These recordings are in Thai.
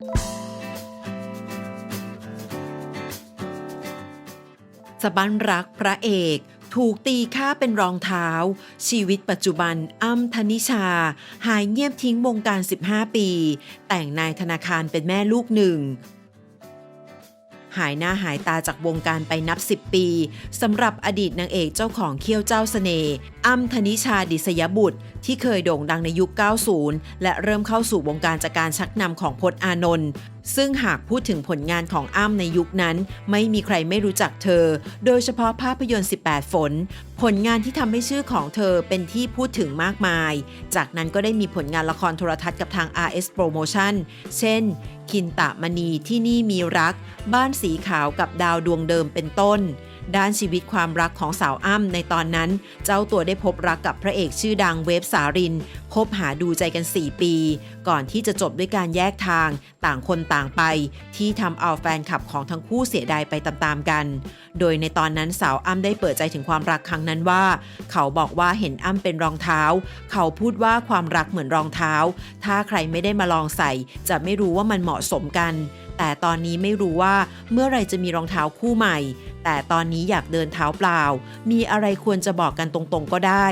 สบันรักพระเอก ถูกตีค่าเป็นรองเท้า ชีวิตปัจจุบันอ้ำธนิชา หายเงียบทิ้งวงการ 15 ปี แต่งนายธนาคารเป็นแม่ลูกหนึ่ง หายหน้าหายตาจากวงการไปนับ 10 ปีสำหรับอดีตนางเอกเจ้าของเคี้ยวเจ้าเสน่ห์อ้ำธนิชาดิษยบุตร ที่เคยโด่งดังในยุค 90 และเริ่มเข้าสู่วงการจากการชักนำของพจน์อานนท์ซึ่งหากพูดถึงผลงานของอ้ำในยุคนั้น ไม่มีใครไม่รู้จักเธอ โดยเฉพาะภาพยนตร์ 18 ฝน ผลงานที่ทำให้ชื่อของเธอเป็นที่พูดถึงมากมาย จากนั้นก็ได้มีผลงานละครโทรทัศน์กับทาง RS Promotion เช่น คินตะมณีที่นี่มีรัก บ้านสีขาวกับดาวดวงเดิมเป็นต้น ด้านชีวิตความรักของสาวอ้ำในตอนนั้น เจ้าตัวได้พบรักกับพระเอกชื่อดังเวฟสาริน คบหาดูใจกัน 4 ปี ก่อนที่จะจบด้วยการแยกทาง ต่างคนต่างไป ที่ทำเอาแฟนคลับของทั้งคู่เสียดายไปตามๆกัน โดยในตอนนั้นสาวอ้ำได้เปิดใจถึงความรักครั้งนั้นว่า เขาบอกว่าเห็นอ้ำเป็นรองเท้า เขาพูดว่าความรักเหมือนรองเท้า ถ้าใครไม่ได้มาลองใส่ จะไม่รู้ว่ามันเหมาะสมกัน แต่ตอนนี้ไม่รู้ว่าเมื่อไรจะมีรองเท้าคู่ใหม่แต่ตอนนี้อยากเดินเท้าเปล่า มีอะไรควรจะบอกกันตรงๆก็ได้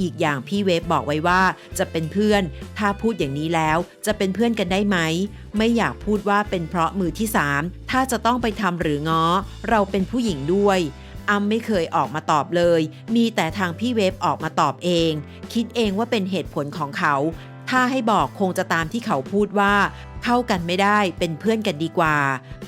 อีกอย่างพี่เวฟบอกไว้ว่า จะะเป็นเพื่อน ถ้าพูดอย่างนี้แล้วจะเป็นเพื่อนกันได้ไหม ไม่อยากพูดว่าเป็นเพราะมือที่สามถ้าจะต้องไปทำหรือง้อ เราเป็นผู้หญิงด้วยอ้ำไม่เคยออกมาตอบเลย มีแต่ทางพี่เวฟออกมาตอบเอง คิดเองว่าเป็นเหตุผลของเขา ถ้าให้บอกคงจะตามที่เขาพูดว่า เข้ากันไม่ได้เป็นเพื่อนกันดีกว่า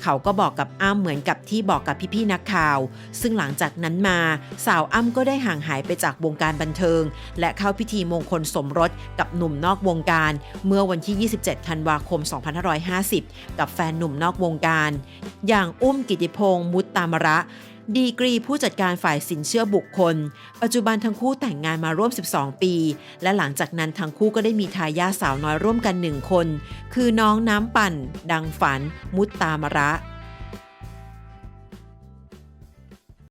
เขาก็บอกกับอ้ำเหมือนกับที่บอกกับพี่ๆนักข่าว ซึ่งหลังจากนั้นมาสาวอ้ำก็ได้ห่างหายไปจากวงการบันเทิง และเข้าพิธีมงคลสมรสกับหนุ่มนอกวงการ เมื่อวันที่ 27 ธันวาคม 2550 กับแฟนหนุ่มนอกวงการ อย่างอุ้มกิติพงษ์มุตตามระ ดีกรีผู้จัดการฝ่ายสินเชื่อบุคคล ปัจจุบันทั้งคู่แต่งงานมาร่วม 12 ปี และหลังจากนั้นทั้งคู่ก็ได้มีทายาทสาวน้อยร่วมกันหนึ่งคน คือน้องน้ำปั่น ดังฝัน มุตตามระ